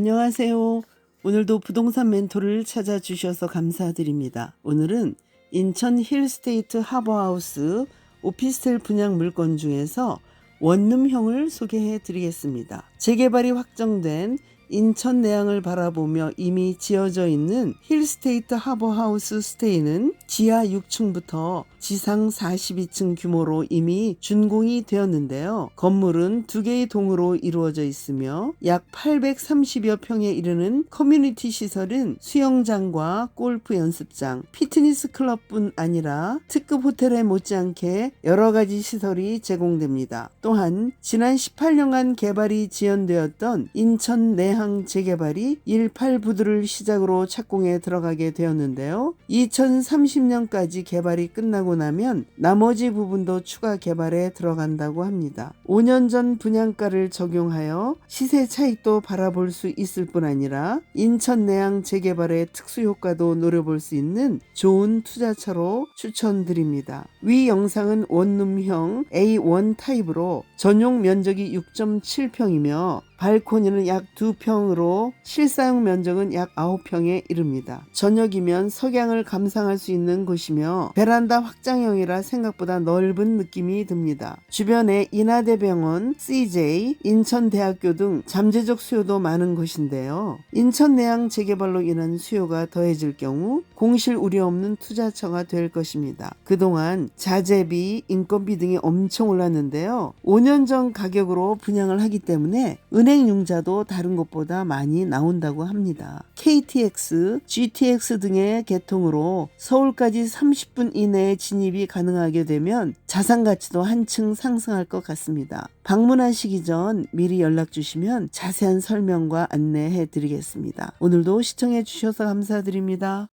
안녕하세요. 오늘도 부동산 멘토를 찾아주셔서 감사드립니다. 오늘은 인천 힐스테이트 하버하우스 오피스텔 분양 물건 중에서 원룸형을 소개해 드리겠습니다. 재개발이 확정된 인천 내양을 바라보며 이미 지어져 있는 힐스테이트 하버하우스 스테이는 지하 6층부터 지상 42층 규모로 이미 준공이 되었는데요. 건물은 두 개의 동으로 이루어져 있으며 약 830여 평에 이르는 커뮤니티 시설은 수영장과 골프 연습장, 피트니스 클럽뿐 아니라 특급 호텔에 못지않게 여러 가지 시설이 제공됩니다. 또한 지난 18년간 개발이 지연되었던 인천 내항 재개발이 18부두를 시작으로 착공에 들어가게 되었는데요. 2030 년까지 개발이 끝나고 나면 나머지 부분도 추가 개발에 들어간다고 합니다. 5년 전 분양가를 적용하여 시세 차익도 바라볼 수 있을 뿐 아니라 인천 내양 재개발의 특수 효과도 노려볼 수 있는 좋은 투자처로 추천드립니다. 위 영상은 원룸형 A1 타입으로 전용 면적이 6.7평이며 발코니는 약 2평으로 실사용 면적은 약 9평에 이릅니다. 저녁이면 석양을 감상할 수 있는 곳이며 베란다 확장형이라 생각보다 넓은 느낌이 듭니다. 주변에 인하대병원, CJ, 인천대학교 등 잠재적 수요도 많은 곳인데요. 인천 내양 재개발로 인한 수요가 더해질 경우 공실 우려 없는 투자처가 될 것입니다. 그동안 자재비, 인건비 등이 엄청 올랐는데요. 5년 전 가격으로 분양을 하기 때문에 은행 융자도 다른 곳보다 많이 나온다고 합니다. KTX, GTX 등의 개통으로 서울까지 30분 이내에 진입이 가능하게 되면 자산 가치도 한층 상승할 것 같습니다. 방문하시기 전 미리 연락 주시면 자세한 설명과 안내해 드리겠습니다. 오늘도 시청해 주셔서 감사드립니다.